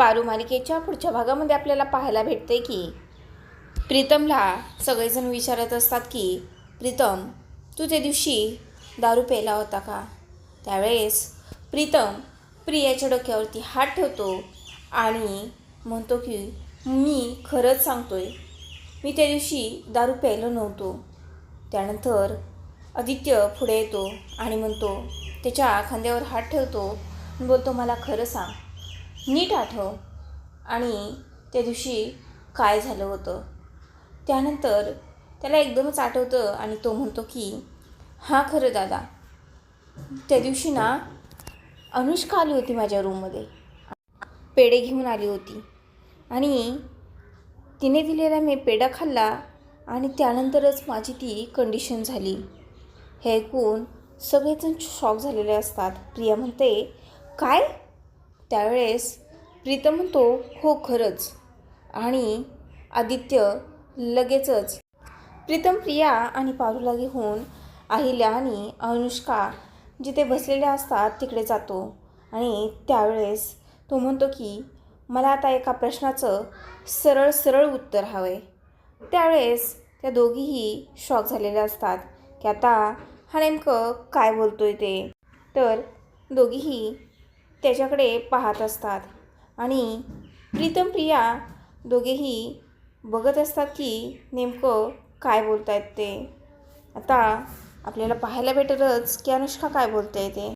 पारू मालिकेच्या पुढच्या भागामध्ये आपल्याला पाहायला भेटते की प्रीतमला सगळेजण विचारत असतात की प्रीतम तू त्या दिवशी दारू प्यायला होता का? त्यावेळेस प्रीतम प्रियाच्या डोक्यावरती हात ठेवतो आणि म्हणतो की मी खरंच सांगतोय मी त्या दिवशी दारू प्यायलो नव्हतो. त्यानंतर आदित्य पुढे येतो आणि म्हणतो त्याच्या खांद्यावर हात ठेवतो बोलतो मला खरं सांग नीट आठव. आणि त्या दिवशी काय झालं होतं? त्यानंतर त्याला एकदमच आठवतं आणि तो म्हणतो की हां खरं दादा त्या दिवशी ना अनुष्का आली होती माझ्या रूममध्ये. पेढे घेऊन आली होती. आणि तिने दिलेला मी पेढा खाल्ला आणि त्यानंतरच माझी ती कंडिशन झाली. हे ऐकून सगळेजण शॉक झालेले असतात. प्रिया म्हणते काय? त्यावेळेस प्रीतम म्हणतो हो खरंच. आणि आदित्य लगेचच प्रीतम प्रिया आणि पारूला घेऊन अहिल्या आणि अनुष्का जिथे बसलेले असतात तिकडे जातो. आणि त्यावेळेस तो म्हणतो की मला आता एका प्रश्नाचं सरळ सरळ उत्तर हवं आहे त्यावेळेस त्या दोघीही शॉक झालेल्या असतात की आता हा नेमकं काय बोलतोय ते. तर दोघीही त्याच्याकडे पाहत असतात. आणि प्रीतम प्रिया दोघेही बघत असतात की नेमकं काय बोलत आहेत ते. आता आपल्याला पाहायला भेटेलच की अनुष्का काय बोलते ते.